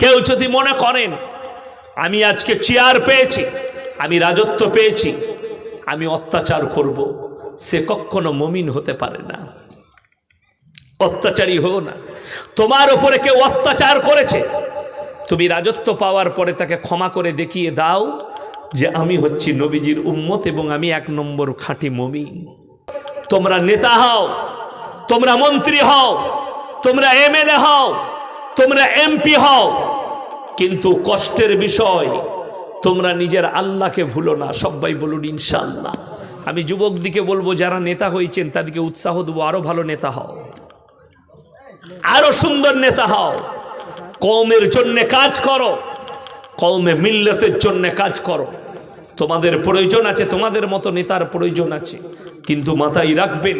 কেউ যদি মনে করেন, আমি আজকে চেয়ার পেয়েছি, আমি রাজত্ব পেয়েছি, আমি অত্যাচার করব, সে কখনো মমিন হতে পারে না। অত্যাচারী হো না। তোমার ওপরে কেউ অত্যাচার করেছে, তুমি রাজত্ব পাওয়ার পরে তাকে ক্ষমা করে দেখিয়ে দাও যে আমি হচ্ছি নবীজির উম্মত এবং আমি এক নম্বর খাঁটি মমিন। তোমরা নেতা হও, তোমরা মন্ত্রী হও, তোমরা এমএলএ হও তোমরা এমপি হও। কিন্তু কষ্টের বিষয়, তোমরা নিজের আল্লাহকে ভুলো না, সবাই বলুন ইনশাল্লাহ আমি যুবকদিকে বলব, যারা নেতা হয়েছেন, তাদেরকে উৎসাহ দেবো, আরও ভালো নেতা হও। আরও সুন্দর নেতা হও। কৌমের জন্য কাজ করো কৌমে মিল্লতের জন্য কাজ করো। তোমাদের প্রয়োজন আছে, তোমাদের মতো নেতার প্রয়োজন আছে, কিন্তু মাথায় রাখবেন।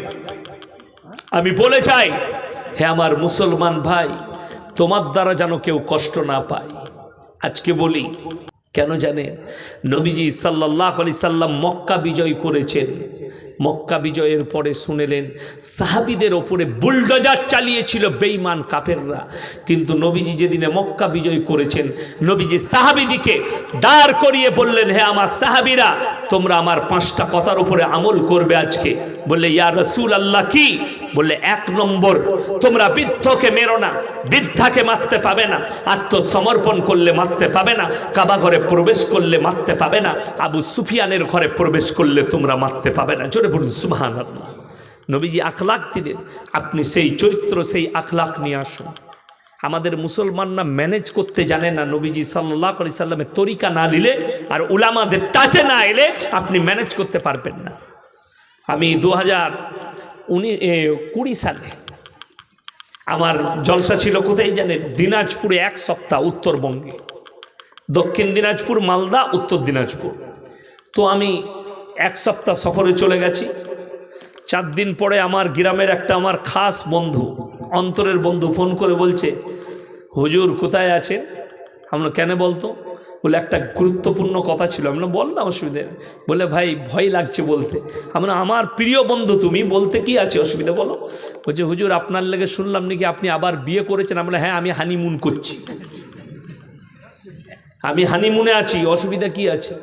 আমি বলে চাই হে আমার মুসলমান ভাই তোমার দ্বারা যেন কেউ কষ্ট না পায়। আজকে বলি, কেন জানেন নবীজি সাল্লাহ আলি সাল্লাম মক্কা বিজয় করেছেন। মক্কা বিজয়ের পরে শুনেলেন, সাহাবিদের ওপরে বুলডোজার চালিয়েছিল বেইমান কাফেররা। কিন্তু নবীজি যেদিনে মক্কা বিজয় করেছেন, নবীজি সাহাবিদিকে দাঁড় করিয়ে বললেন, হে আমার সাহাবিরা, তোমরা আমার পাঁচটা কথার উপরে আমল করবে আজকে। বললে, ইয়া রসুল আল্লাহ কি? বললে, এক নম্বর, তোমরা বৃদ্ধকে মেরো না, বৃদ্ধাকে মারতে পাবে না, আত্মসমর্পণ করলে মারতে পাবে না, কাবা ঘরে প্রবেশ করলে মারতে পাবে না, আবু সুফিয়ানের ঘরে প্রবেশ করলে তোমরা মারতে পাবে না। জোরে বলুন সুমাহান আল্লাহ নবীজি আখলাক দিলেন, আপনি সেই চরিত্র, সেই আখলাক নিয়ে আসুন। আমাদের মুসলমানরা ম্যানেজ করতে জানে না, নবীজি সাল্লাহ আলি সাল্লামের তরিকা না নিলে আর উলামাদের টাচে না এলে আপনি ম্যানেজ করতে পারবেন না। আমি দু হাজার উনি কুড়ি সালে আমার জলসা ছিল কোথায় জানেন? দিনাজপুরে এক সপ্তাহ উত্তরবঙ্গে। দক্ষিণ দিনাজপুর, মালদা, উত্তর দিনাজপুর। তো আমি এক সপ্তাহ সফরে চলে গেছি। চার দিন পরে আমার গ্রামের একটা আমার খাস বন্ধু, অন্তরের বন্ধু ফোন করে বলছে, হুজুর কোথায় আছেন? আমরা কেন বলতো? বলে একটা গুরুত্বপূর্ণ কথা ছিল। আমরা বল না অসুবিধা। বলে, ভাই, ভয় লাগছে বলতে। আমরা আমার প্রিয় বন্ধু তুমি, বলতে কি আছে অসুবিধা বলো? বলছে, হুজুর, আপনার লেগে শুনলাম নাকি আপনি আবার বিয়ে করেছেন? আমরা হ্যাঁ আমি হানিমুন করছি। আমি হানিমুনে আছি, অসুবিধা কি আছে?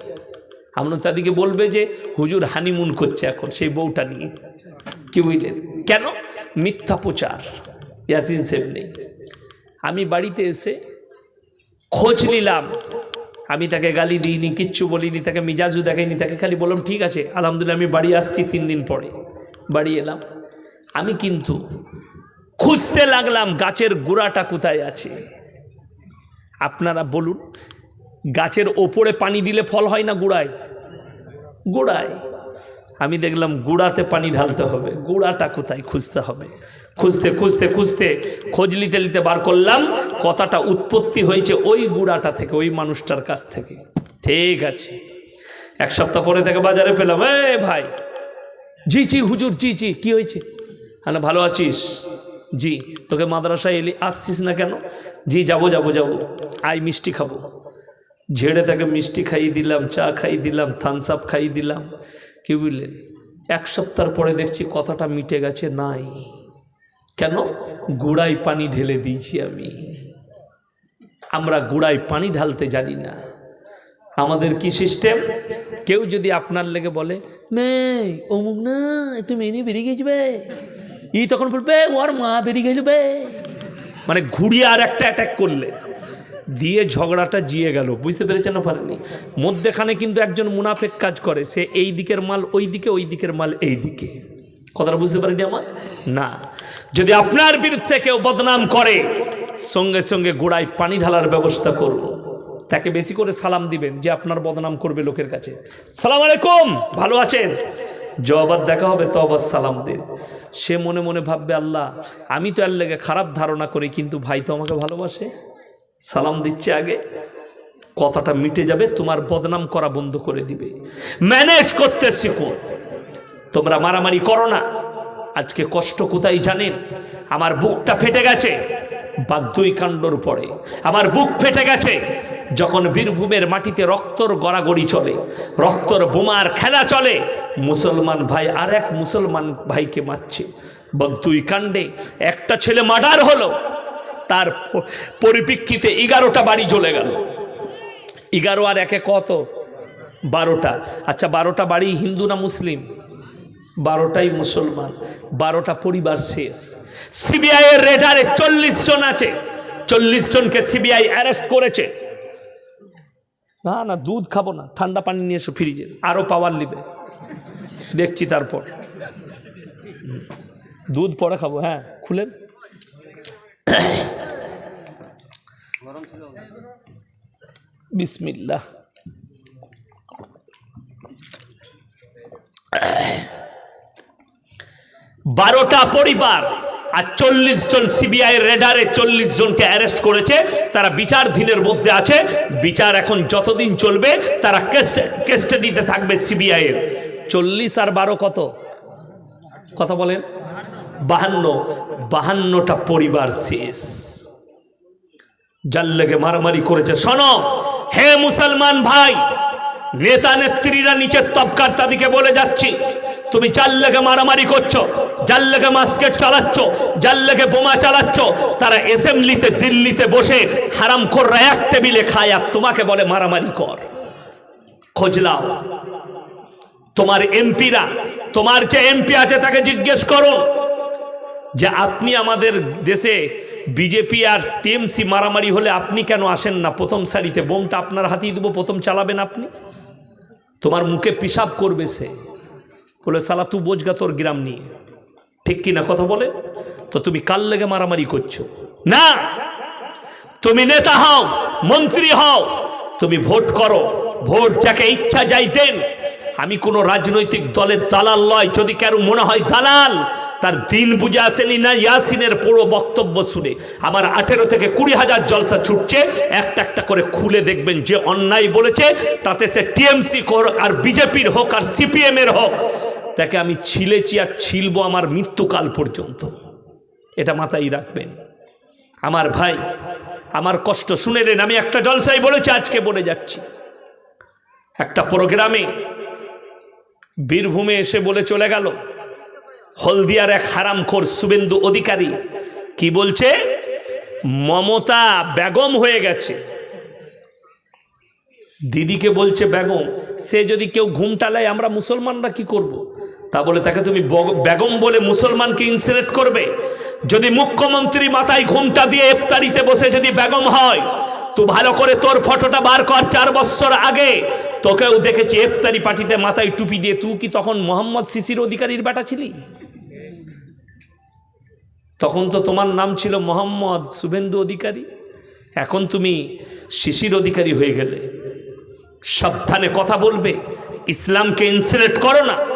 আমরা তাদেরকে বলবে যে, হুজুর হানিমুন করছে এখন, সেই বউটা নিয়ে। কি বুঝলেন? কেন? মিথ্যা প্রচার। ইয়াসিন সেব নেই। আমি বাড়িতে এসে খোঁজ নিলাম। আমি তাকে গালি দিইনি, কিচ্ছু বলিনি, তাকে মিজাজু দেখাইনি, তাকে খালি বললাম, ঠিক আছে, আলহামদুলিল্লাহ, আমি বাড়ি আসছি তিন দিন পরে। বাড়ি এলাম। আমি কিন্তু খুঁজতে লাগলাম, গাছের গোড়াটা কোথায় আছে। আপনারা বলুন, গাছের ওপরে পানি দিলে ফল হয় না গোড়ায়? গোড়ায়। আমি দেখলাম গুড়াতে পানি ঢালতে হবে। গুড়াটা কোথায় খুঁজতে হবে? খুঁজতে খুঁজতে খুঁজতে খোঁজ নিতে নিতে বার করলাম। কথাটা উৎপত্তি হয়েছে ওই গুড়াটা থেকে, ওই মানুষটার কাছ থেকে। ঠিক আছে। এক সপ্তাহ পরে থেকে বাজারে পেলাম। এ ভাই, জি জি, হুজুর, জি জি, কি হয়েছে? হ্যাঁ ভালো আছিস? জি, তোকে মাদ্রাসায় এলি, আসছিস না কেন? জি, যাব যাব যাব। আই মিষ্টি খাব। ঝেড়ে তাকে মিষ্টি খাইয়ে দিলাম, চা খাইয়ে দিলাম থামস আপ খাইয়ে দিলাম। কি বুঝলেন এক সপ্তাহ পরে দেখছি কথাটা মিটে গেছে, নাই। কেন? গুড়াই পানি ঢেলে দিয়েছি আমি। আমরা গুড়াই পানি ঢালতে জানি না। আমাদের কি সিস্টেম? কেউ যদি আপনার লেগে বলে মে অমুক না, একটু মেনে বেরিয়ে গেছবে ই তখন বলবে ওর মা বেরিয়ে গেছবে মানে ঘুরিয়ে আর একটা অ্যাটাক করলে। দিয়ে ঝগড়াটা জিয়ে গেল, বুঝতে পেরেছেন পারেনি মধ্যেখানে কিন্তু একজন মুনাফেক কাজ করে, সে এই দিকের মাল ওই দিকে, ওই দিকের মাল এই দিকে। কথাটা বুঝতে পারেনি আমার? না। যদি আপনার বিরুদ্ধে কেউ বদনাম করে, সঙ্গে সঙ্গে গোড়ায় পানি ঢালার ব্যবস্থা করব তাকে বেশি করে সালাম দিবেন যে আপনার বদনাম করবে লোকের কাছে। সালাম আলাইকুম, ভালো আছেন? জবাব দেখা হবে তো আবার সালাম দিন। সে মনে মনে ভাববে, আল্লাহ, আমি তো এর লেগে খারাপ ধারণা করি, কিন্তু ভাই তো আমাকে ভালোবাসে। সালাম দিচ্ছে আগে। কথাটা মিটে যাবে, তোমার বদনাম করা বন্ধ করে দিবে। ম্যানেজ করতে শিখো। তোমরা মারামারি করো না। আজকে কষ্ট কোথায় জানেন? আমার বুকটা ফেটে গেছে বাদ্যই কাণ্ডর পরে। আমার বুক ফেটে গেছে যখন বীরভূমের মাটিতে রক্তর গড়াগড়ি চলে, রক্তর বোমার খেলা চলে। মুসলমান ভাই আর এক মুসলমান ভাইকে মারছে। বদ্যুই কাণ্ডে একটা ছেলে মার্ডার হলো। তার পরিপ্রেক্ষিতে এগারোটা বাড়ি চলে গেল। এগারো আর একে কত? বারোটা। আচ্ছা বারোটা বাড়ি হিন্দু না মুসলিম? বারোটাই মুসলমান। বারোটা পরিবার শেষ। সিবিআই এর রেডারে চল্লিশ জন আছে। চল্লিশ জনকে সিবিআই অ্যারেস্ট করেছে। না না, দুধ খাব না। ঠান্ডা পানি নিয়ে এসো ফ্রিজে। আরও পাওয়ার নিবে। দেখছি তারপর। দুধ পরে খাব। হ্যাঁ খুলেন। বারোটা পরিবার আর চল্লিশ জন সিবিআই রেডারে চল্লিশ জনকে অ্যারেস্ট করেছে। তারা বিচারধীনের মধ্যে আছে। বিচার এখন যতদিন চলবে, তারা কেস্টাডিতে থাকবে সিবিআই এর। চল্লিশ আর বারো কত? কথা বলেন। বাহান্ন। বাহান্নটা পরিবার শেষ। যার লেগে মারামারি করেছে। শোনো, হে মুসলমান ভাই, নেতা নেত্রীরা নিচের তবকার তাদেরকে বলে যাচ্ছি। তুমি যার লেগে মারামারি করছ, যার লেগে মাস্কেট চালাচ্ছ, যার লেগে বোমা চালাচ্ছ, তারা এসেম্বলিতে দিল্লিতে বসে হারাম কররা এক টেবিলে খায় আর তোমাকে বলে মারামারি কর। খোঁজলাও তোমার এমপিরা, তোমার যে এমপি আছে তাকে জিজ্ঞেস করুন যে, আপনি আমাদের দেশে বিজেপি আর টিএমসি মারামারি হলে আপনি কেন আসেন না? প্রথম সারিতে বোমটা আপনার হাতেই দেবো, প্রথম চালাবেন আপনি। তোমার মুখে পিসাব করবে সে। বলে, সালা, তু বোঝগা তোর গ্রাম নিয়ে। ঠিক কি না কথা বলে? তো তুমি কাল লেগে মারামারি করছ? না! তুমি নেতা হও, মন্ত্রী হও, তুমি ভোট করো। ভোট যাকে ইচ্ছা যাইতেন। আমি কোনো রাজনৈতিক দলের দালাল নয়, যদি কারও মনে হয় দালাল তার দিন বুঝে আসেনি না ইয়াসিনের পুরো বক্তব্য শুনে। আমার আঠেরো থেকে কুড়ি হাজার জলসা ছুটছে, একটা একটা করে খুলে দেখবেন যে অন্যায় বলেছে, তাতে সে টিএমসি হোক আর বিজেপির হোক আর সিপিএম এর হোক। তাকে আমি ছিলেছি আর ছিলবো আমার মৃত্যুকাল পর্যন্ত। এটা মাথায় রাখবেন। আমার ভাই, আমার কষ্ট শুনে নেন, আমি একটা জলসাই বলেছি, আজকে বলে যাচ্ছি। একটা প্রোগ্রামে বীরভূমে এসে বলে চলে গেল। হলদিয়ার এক হারামখোর শুভেন্দু অধিকারী কি বলছে? মমতা বেগম হয়ে গেছে। দিদিকে বলছে, বেগম, সে যদি কেউ ঘুমটালায় আমরা মুসলমানরা কি করব। তা বলে, তাকে তুমি বগ- বেগম বলে মুসলমানকে ইনসিলেট করবে। যদি মুখ্যমন্ত্রী মাথায় ঘুমটা দিয়ে ইফতারিতে বসে যদি বেগম হয়, তো ভালো করে তোর ফটোটা বার কর চার বছর আগে। তোকেও দেখেছি ইফতারি পার্টিতে মাথায় টুপি দিয়ে। তুই কি তখন মোহাম্মদ শিশির অধিকারীর বেটা ছিলি? তখন তো তোমার নাম ছিল মোহাম্মদ শুভেন্দু অধিকারী। এখন তুমি শিশির অধিকারী হয়ে গেলে। সাবধানে কথা বলবে, ইসলামকে ইনসুলেট করো না।